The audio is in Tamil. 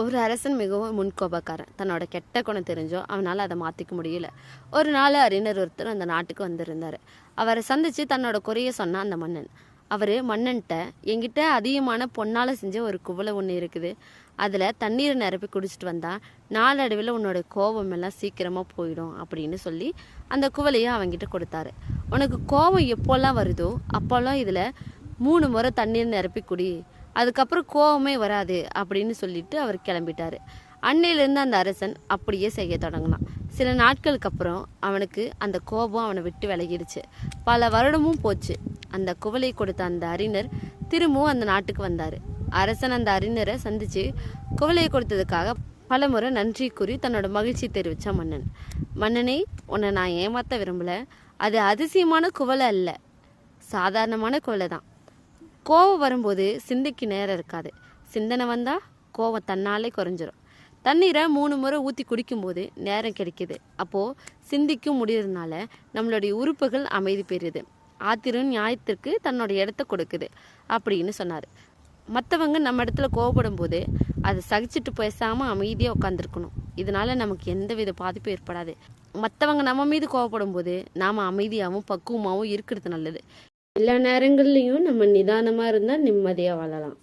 ஒரு அரசன் மிகவும் முன்கோபக்காரன். தன்னோட கெட்ட குணம் தெரிஞ்சோ அவனால் அதை மாற்றிக்க முடியல. ஒரு நாள் அறிஞர் ஒருத்தர் அந்த நாட்டுக்கு வந்திருந்தார். அவரை சந்தித்து தன்னோட குறைய சொன்ன அந்த மன்னன். அவர் மன்னன்ட்ட என்கிட்ட அதிகமான பொன்னால் செஞ்ச ஒரு குவளை ஒன்று இருக்குது. அதில் தண்ணீரை நிரப்பி குடிச்சிட்டு வந்தால் நாளடைவில் உன்னோட கோபம் எல்லாம் சீக்கிரமாக போயிடும் அப்படின்னு சொல்லி அந்த குவளையை அவன்கிட்ட கொடுத்தாரு. உனக்கு கோபம் எப்போல்லாம் வருதோ அப்போல்லாம் இதில் மூணு முறை தண்ணீர் நிரப்பி குடி. அதுக்கப்புறம் கோவமே வராது அப்படின்னு சொல்லிட்டு அவர் கிளம்பிட்டாரு. அன்னையிலேருந்து அந்த அரசன் அப்படியே செய்ய தொடங்கினான். சில நாட்களுக்கு அப்புறம் அவனுக்கு அந்த கோபம் அவனை விட்டு விலகிடுச்சு. பல வருடமும் போச்சு. அந்த குவளை கொடுத்த அந்த அறிஞர் திரும்பவும் அந்த நாட்டுக்கு வந்தார். அரசன் அந்த அறிஞரை சந்தித்து குவளையை கொடுத்ததுக்காக பலமுறை நன்றி கூறி தன்னோட மகிழ்ச்சி தெரிவித்த மன்னன். மன்னனை உன்னை நான் ஏமாற்ற விரும்பல. அது அதிசயமான குவளை அல்ல. சாதாரணமான குவளை தான் கோவம் வரும்போது சிந்தைக்கு நேரம் இருக்காது. சிந்தனை வந்தால் கோவம் தன்னாலே குறைஞ்சிரும். தண்ணீரை மூணு முறை ஊற்றி குடிக்கும்போது நேரம் கிடைக்கிது. அப்போது சிந்திக்கும் முடியறதுனால நம்மளுடைய உறுப்புகள் அமைதி பெறுது. ஆத்திரம் நியாயத்திற்கு தன்னோட இடத்த கொடுக்குது அப்படின்னு சொன்னார். மற்றவங்க நம்ம இடத்துல கோவப்படும் போது அதை சகிச்சுட்டு பேசாமல் அமைதியாக உட்காந்துருக்கணும் இதனால நமக்கு எந்த வித பாதிப்பும் ஏற்படாது. மற்றவங்க நம்ம மீது கோவப்படும் போது நாம் அமைதியாகவும் பக்குவமாகவும் இருக்கிறது நல்லது. எல்லா நேரங்கள்லையும் நம்ம நிதானமாக இருந்தால் நிம்மதியாக வாழலாம்.